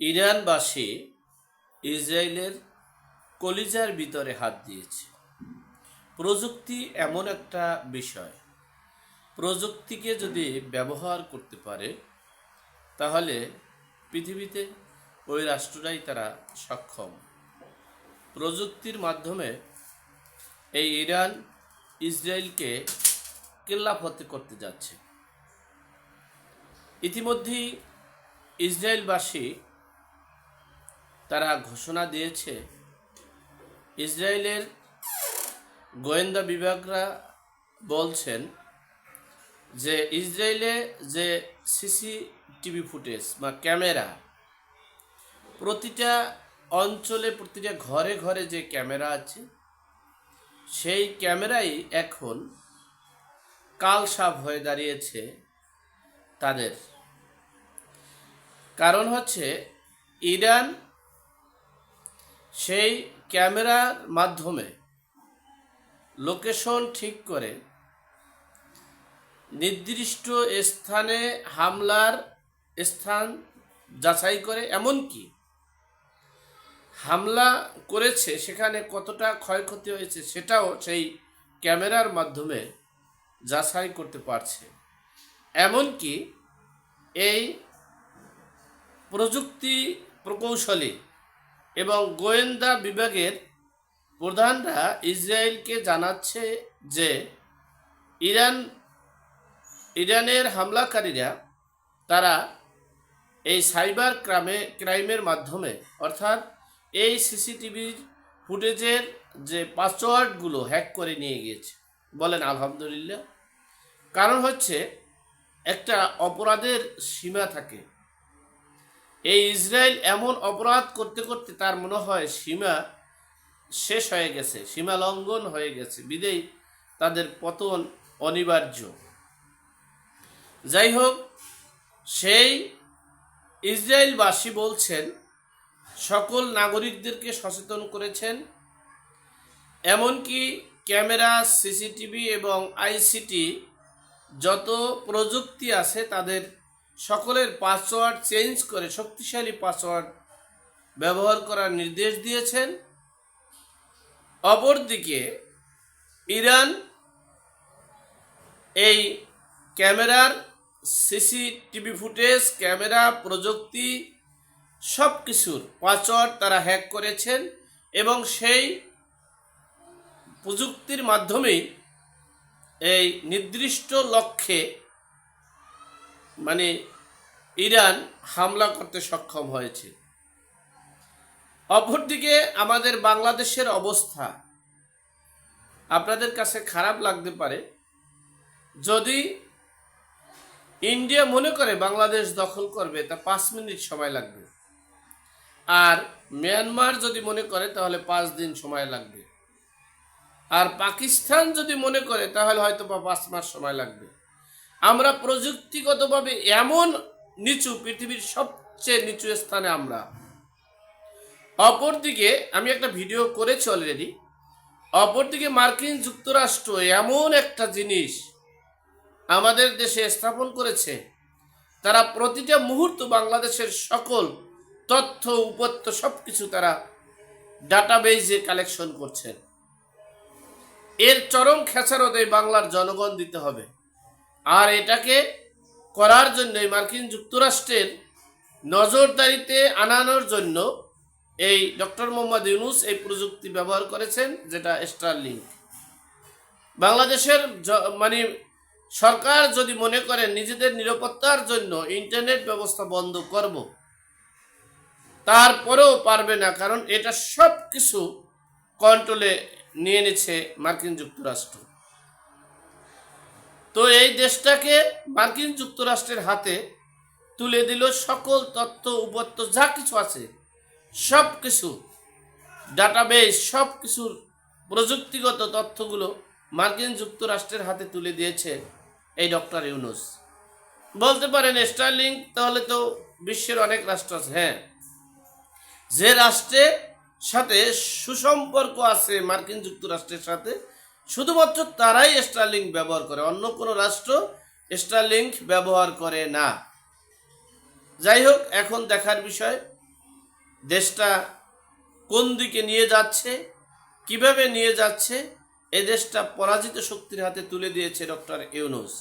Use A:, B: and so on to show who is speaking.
A: ইরানবাসী ইসরায়েলের কলিজার ভিতরে হাত দিয়েছে। প্রযুক্তি এমন একটা বিষয়। প্রযুক্তিকে যদি ব্যবহার করতে পারে, তাহলে পৃথিবীতে ওই রাষ্ট্রটাই তারা সক্ষম। প্রযুক্তির মাধ্যমে এই ইরান ইসরায়েলকে কেল্লাফতে করতে যাচ্ছে। ইতিমধ্যেই ইসরায়েলবাসী তারা ঘোষণা দিয়েছে। ইসরায়েলের গোয়েন্দা বিভাগরা বলছেন যে, ইসরায়েলে যে সিসিটিভি ফুটেজ বা ক্যামেরা, প্রতিটা অঞ্চলে, প্রতিটা ঘরে ঘরে যে ক্যামেরা আছে, সেই ক্যামেরাই এখন কালসাপ হয়ে দাঁড়িয়েছে তাদের। কারণ হচ্ছে, ইরান সেই ক্যামেরার মাধ্যমে লোকেশন ঠিক করে নির্দিষ্ট স্থানে হামলার স্থান যাচাই করে, এমনকি হামলা করেছে, সেখানে কতটা ক্ষয়ক্ষতি হয়েছে সেটাও সেই ক্যামেরার মাধ্যমে যাচাই করতে পারছে। এমনকি এই প্রযুক্তি প্রকৌশলী এবং গোয়েন্দা বিভাগের প্রধানরা ইসরায়েলকে জানাচ্ছে যে ইরান, ইরানের হামলাকারীরা তারা এই সাইবার ক্রামে, ক্রাইমের মাধ্যমে, অর্থাৎ এই সিসিটিভির ফুটেজের যে পাসওয়ার্ডগুলো হ্যাক করে নিয়ে গিয়েছে। বলেন, আলহামদুলিল্লাহ। কারণ হচ্ছে একটা অপরাধের সীমা থাকে। এই ইসরায়েল এমন অপরাধ করতে করতে তার মনে হয় সীমা শেষ হয়ে গেছে, সীমা লঙ্ঘন হয়ে গেছে। বিদেই তাদের পতন অনিবার্য। যাই হোক, সেই ইসরায়েলবাসী বলছেন, সকল নাগরিকদেরকে সচেতন করেছেন, এমনকি ক্যামেরা, সিসিটিভি এবং আইসিটি যত প্রযুক্তি আছে তাদের সকলের পাসওয়ার্ড চেঞ্জ করে, শক্তিশালী পাসওয়ার্ড ব্যবহার করার নির্দেশ দিয়েছেন। অপরদিকে, ইরান এই ক্যামেরার সিসিটিভি ফুটেজ, ক্যামেরা, প্রযুক্তি সব কিছুর পাসওয়ার্ড তারা হ্যাক করেছেন এবং সেই প্রযুক্তির মাধ্যমেই এই নির্দিষ্ট লক্ষ্যে মানে ইরান হামলা করতে সক্ষম হয়েছে। অপরদিকে আমাদের বাংলাদেশের অবস্থা আপনাদের কাছে খারাপ লাগতে পারে। যদি ইন্ডিয়া মনে করে বাংলাদেশ দখল করবে, তা পাঁচ মিনিট সময় লাগবে। আর মিয়ানমার যদি মনে করে, তাহলে পাঁচ দিন সময় লাগবে। আর পাকিস্তান যদি মনে করে, তাহলে হয়তো বা পাঁচ মাস সময় লাগবে। আমরা প্রযুক্তিগতভাবে এমন নিচু, পৃথিবীর সবচেয়ে নিচু স্থানে আমরা। অপরদিকে, আমি একটা ভিডিও করেছি অলরেডি অপরদিকে মার্কিন যুক্তরাষ্ট্র এমন একটা জিনিস আমাদের দেশে স্থাপন করেছে। তারা প্রতিটা মুহূর্ত বাংলাদেশের সকল তথ্য, উপত্য সব কিছু তারা ডাটাবেজে কালেকশন করছেন। এর চরম খেসারত এই বাংলার জনগণ দিতে হবে। আর এটাকে করার জন্য মার্কিন যুক্তরাষ্ট্রের নজরদারিতে আনানোর জন্য এই ডক্টর মোহাম্মদ ইউনুস এই প্রযুক্তি ব্যবহার করেছেন, যেটা স্টারলিংক। বাংলাদেশের মানে সরকার যদি মনে করে নিজেদের নিরাপত্তার জন্য ইন্টারনেট ব্যবস্থা বন্ধ করব, তারপরেও পারবে না, কারণ এটা সব কিছু কন্ট্রোলে নিয়ে নিচ্ছে মার্কিন যুক্তরাষ্ট্র। তো এই দেশটাকে মার্কিন যুক্তরাষ্ট্রের হাতে তুলে দিল সকল তথ্য, উপত্য, যা কিছু আছে। সব কিছু ডাটাবেস সব কিছুর প্রযুক্তিগত তথ্যগুলো মার্কিন যুক্তরাষ্ট্রের হাতে তুলে দিয়েছে এই ডক্টর ইউনুস। বলতে পারেন, স্টারলিংক তাহলে তো বিশ্বের অনেক রাষ্ট্র আছে হ্যাঁ। যে রাষ্ট্রের সাথে সুসম্পর্ক আছে মার্কিন যুক্তরাষ্ট্রের সাথে শুধুমাত্র তারাই স্টারলিংক ব্যবহার করে, অন্য কোনো রাষ্ট্র স্টারলিংক ব্যবহার করে না। যাই হোক, এখন দেখার বিষয়, দেশটা কোন দিকে নিয়ে যাচ্ছে, কীভাবে নিয়ে যাচ্ছে, এ দেশটা পরাজিত শক্তির হাতে তুলে দিয়েছে ডক্টর ইউনুস।